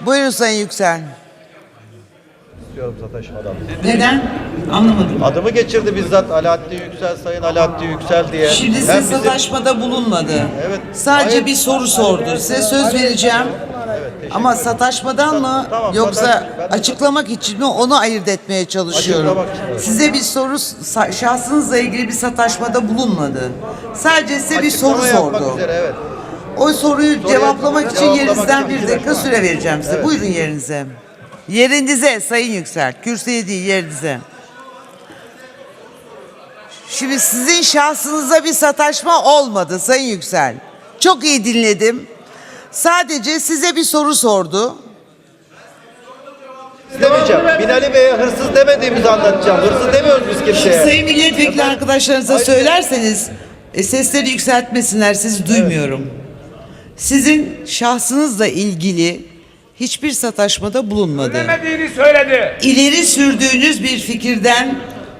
Buyurun Sayın Yüksel. istiyorum sataşmadan. Neden? Anlamadım. Adımı geçirdi bizzat Alaaddin Yüksel, Sayın Alaaddin Yüksel diye. Şimdi Hem size bizim- sataşmada bulunmadı. Evet. Sadece Hayır. bir soru sordu. Size söz vereceğim. teşekkür Ama ederim. sataşmadan mı Tamam, yoksa sataş- ben de- açıklamak için mi onu ayırt etmeye çalışıyorum. Açıklamak. Size bir soru sa- şahsınızla ilgili bir sataşmada bulunmadı. Sadece size bir soru Açıklama yapmak sordu. Üzere, evet. O soruyu cevaplamak için cevaplamak yerinizden için bir dakika süre vereceğim size. Evet. Buyurun yerinize. Yerinize Sayın Yüksel. Kürsüye değil yerinize. Şimdi sizin şahsınıza bir sataşma olmadı Sayın Yüksel. Çok iyi dinledim. Sadece size bir soru sordu. Demeyeceğim. Binali Bey'e hırsız demediğimizi anlatacağım. Hırsız demiyoruz biz kimseye. Sayın milletvekili arkadaşlarınıza söylerseniz e, sesleri yükseltmesinler sizi duymuyorum. Sizin şahsınızla ilgili hiçbir sataşmada bulunmadı. Demediğini söyledi. İleri sürdüğünüz bir fikirden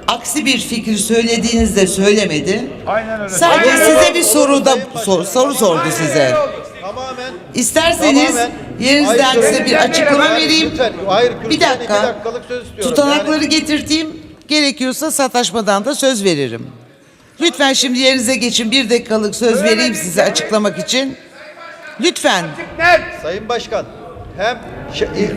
aksi bir fikir söylediğinizde söylemedi. Aynen öyle. Sadece Aynen size öyle. bir soruda sor- soru sordu size. Tamamen İsterseniz Tamamen. yerinizden Hayır, size bir açıklama lütfen, vereyim. lütfen. Hayır, Bir kürsüden dakika. iki dakikalık söz istiyorum. Tutanakları Yani- getirteyim. Gerekiyorsa sataşmadan da söz veririm. Lütfen şimdi yerinize geçin. Bir dakikalık söz vereyim size açıklamak için. Lütfen. Sayın Başkan hem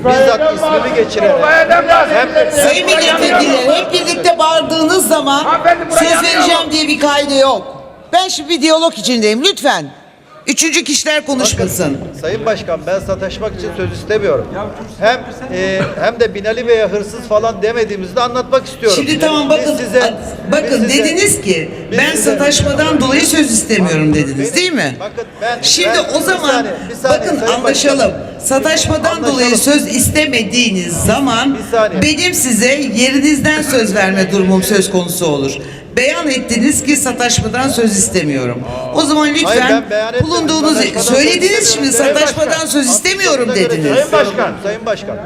bizzat ismimi geçirerek Olaydan bahsediyoruz. Sayın milletvekilleri hep birlikte bağırdığınız zaman söz vereceğim diye bir kaydı yok. Ben şimdi bir diyalog içindeyim. Lütfen. Üçüncü kişiler konuşmasın. Sayın Başkan ben sataşmak için söz istemiyorum. Hem e, hem de Binali Bey'e hırsız falan demediğimizi de anlatmak istiyorum. Şimdi tamam Biz bakın size- a- bakın biz size- dediniz ki biz ben size- sataşmadan dolayı söz istemiyorum dediniz değil mi? Bakın ben- Şimdi ben- o bir zaman saniye, bir saniye, bakın Sayın anlaşalım. Başkanım. Sataşmadan Anlaşalım. dolayı söz istemediğiniz zaman Bir saniye. benim size yerinizden söz verme durumum söz konusu olur. Beyan ettiniz ki sataşmadan söz istemiyorum. O zaman lütfen Hayır, ben beyan etmedim. bulunduğunuz Sataşmadan söz şimdi. Sayın sataşmadan Başkan, söz istemiyorum göre dediniz. Sayın Başkan, Sayın Başkan.